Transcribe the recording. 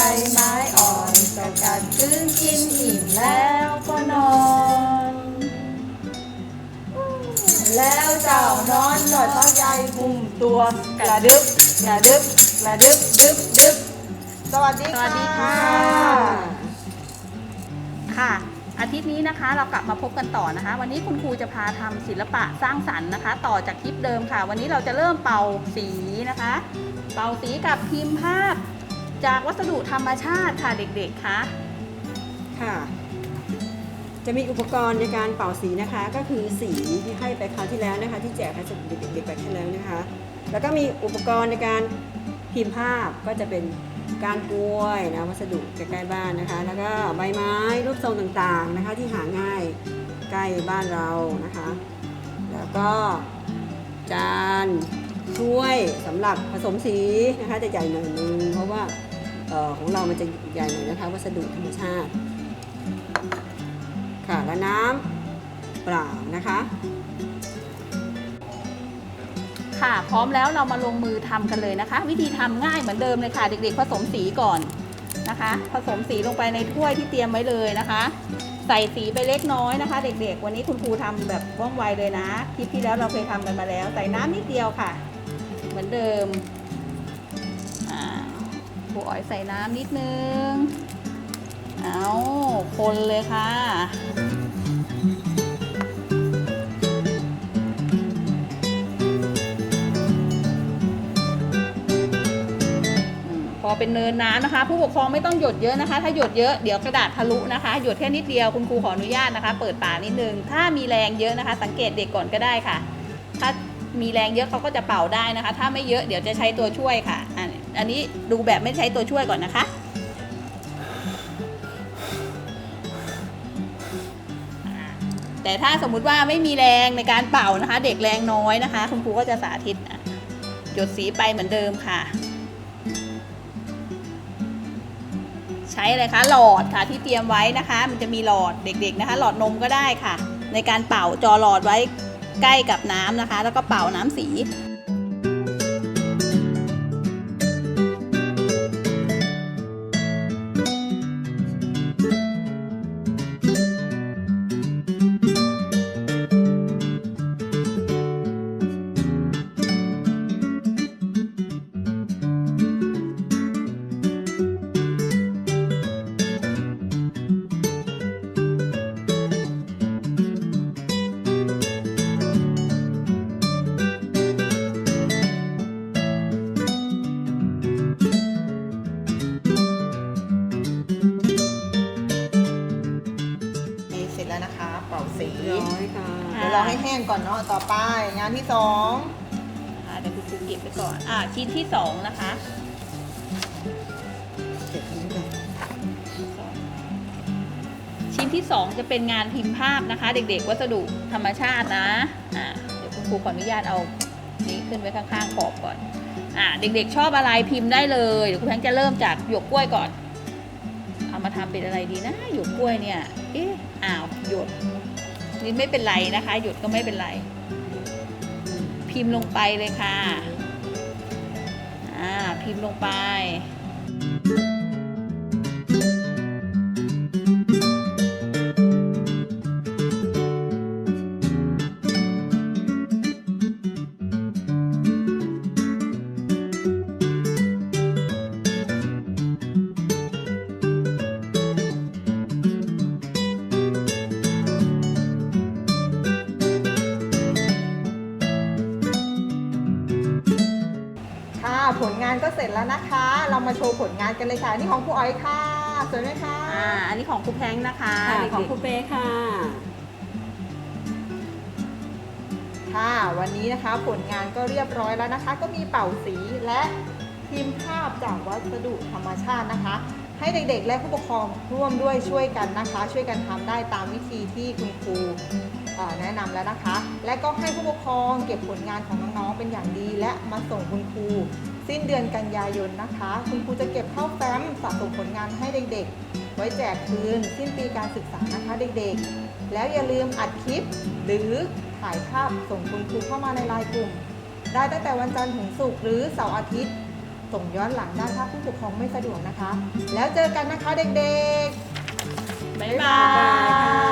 ใบไม้อ่อนต่อการกึ้งกินอิ่มแล้วก็นอน แล้วเจ้านอนก็ท้อใจกุมตัวกระดึบกระดึบกระดึบดึบดึบสวัสดีสวัสดีค่ะ ค่ะ อาทิตย์นี้นะคะเรากลับมาพบกันต่อนะคะ วันนี้คุณครูจะพาทำศิลปะสร้างสรรค์นะคะ ต่อจากคลิปเดิมค่ะ วันนี้เราจะเริ่มเป่าสีนะคะ เป่าสีกับพิมพ์ภาพ จากวัสดุธรรมชาติค่ะเด็กๆคะค่ะ จะมีอุปกรณ์ในการเป่าสีนะคะ ก็คือสีที่ให้ไปคราวที่แล้วนะคะ ที่แจกให้เด็กๆไปที่แล้วนะคะ แล้วก็มีอุปกรณ์ในการพิมพ์ภาพก็จะเป็นการกล้วยนะวัสดุใกล้ๆบ้านนะคะ แล้วก็ใบไม้รูปทรงต่างๆนะคะ ที่หาง่ายใกล้บ้านเรานะคะ แล้วก็จานถ้วยสำหรับผสมสีนะคะจะใหญ่หน่อยนึงเพราะว่า ของเรามันจะใหญ่หน่อยนะคะ วัสดุธรรมชาติ ค่ะและน้ำเปล่านะคะ ค่ะพร้อมแล้วเรามาลงมือทำกันเลยนะคะ วิธีทำง่ายเหมือนเดิมเลยค่ะ เด็กๆ ผสมสีก่อนนะคะ ผสมสีลงไปในถ้วยที่เตรียมไว้เลยนะคะใส่สีไปเล็กน้อยนะคะ เด็กๆ วันนี้คุณครูทำแบบว่องไวเลยนะ คลิปที่แล้วเราเคยทำกันมาแล้ว ใส่น้ำนิดเดียวค่ะ เหมือนเดิม รูอ๋อยใส่น้ำนิดนึง เอาคนเลยค่ะพอเป็นเนินน้ำนะคะ ผู้ปกครองไม่ต้องหยดเยอะนะคะ ถ้าหยดเยอะเดี๋ยวกระดาษทะลุนะคะ หยดแค่นิดเดียวคุณครูขออนุญาตนะคะ เปิดปากนิดนึง ถ้ามีแรงเยอะนะคะ สังเกตเด็กก่อนก็ได้ค่ะ ถ้ามีแรงเยอะเขาก็จะเป่าได้นะคะ ถ้าไม่เยอะเดี๋ยวจะใช้ตัวช่วยค่ะ อันนี้ดูแบบไม่ใช้ตัวช่วยก่อนนะคะ แต่ถ้าสมมุติว่าไม่มีแรงในการเป่านะคะ เด็กแรงน้อยนะคะ คุณครูก็จะสาธิตหยดสีไปเหมือนเดิมค่ะ ใช้อะไรคะหลอดค่ะที่เตรียมไว้นะคะ มันจะมีหลอดเด็กๆนะคะ หลอดนมก็ได้ค่ะ ในการเป่าจอหลอดไว้ใกล้กับน้ำนะคะ แล้วก็เป่าน้ำสี ยวเราให้แห้งก่อนเนาะต่อไป งานที่สองอ่าเดี๋ยวคุณครูเก็บไปก่อน อ่าชิ้นที่สองนะคะเก็บนี้ก่อนชิ้นที่สองจะเป็นงานพิมพ์ภาพนะคะ เด็กๆวัสดุธรรมชาตินะอ่าเดี๋ยวคุณครูขออนุญาตเอานี้ขึ้นไว้ข้างๆขอบก่อนอ่าเด็กๆชอบอะไรพิมพ์ได้เลยเดี๋ยวคุณแพงจะเริ่มจากหยวกกล้วยก่อน เอามาทำเป็นอะไรดีนะหยวกกล้วยเนี่ยเอ๊ะอ้าวหยด นี่ไม่เป็นไรนะคะ หยุดก็ไม่เป็นไร พิมพ์ลงไปเลยค่ะ อ่า พิมพ์ลงไป ผลงานก็เสร็จแล้วนะคะ เรามาโชว์ผลงานกันเลยค่ะ นี่ของครูอ๋อยค่ะ สวยไหมคะ อ่าอันนี้ของครูแพงนะคะค่ะเด็กๆของครูเป้ค่ะ ค่ะ วันนี้นะคะผลงานก็เรียบร้อยแล้วนะคะ ก็มีเป่าสีและพิมพ์ภาพจากวัสดุธรรมชาตินะคะ ให้เด็กๆ และผู้ปกครองร่วมด้วยช่วยกันนะคะ ช่วยกันทำได้ตามวิธีที่คุณครูเอ่อแนะนำแล้วนะคะ และก็ให้ผู้ปกครองเก็บผลงานของน้องๆเป็นอย่างดี และมาส่งคุณครู สิ้นเดือนกันยายนนะคะ คุณครูจะเก็บเข้าแฟ้มสะสมผลงานให้เด็กๆ ไว้แจกคืน สิ้นปีการศึกษานะคะเด็กๆ แล้วอย่าลืมอัดคลิป หรือถ่ายภาพส่งคุณครูเข้ามาในไลน์กลุ่ม ได้ตั้งแต่วันจันทร์ถึงศุกร์หรือเสาร์อาทิตย์ ส่งย้อนหลังได้ถ้าผู้ปกครองไม่สะดวกนะคะ แล้วเจอกันนะคะเด็กๆ บ๊ายบายค่ะย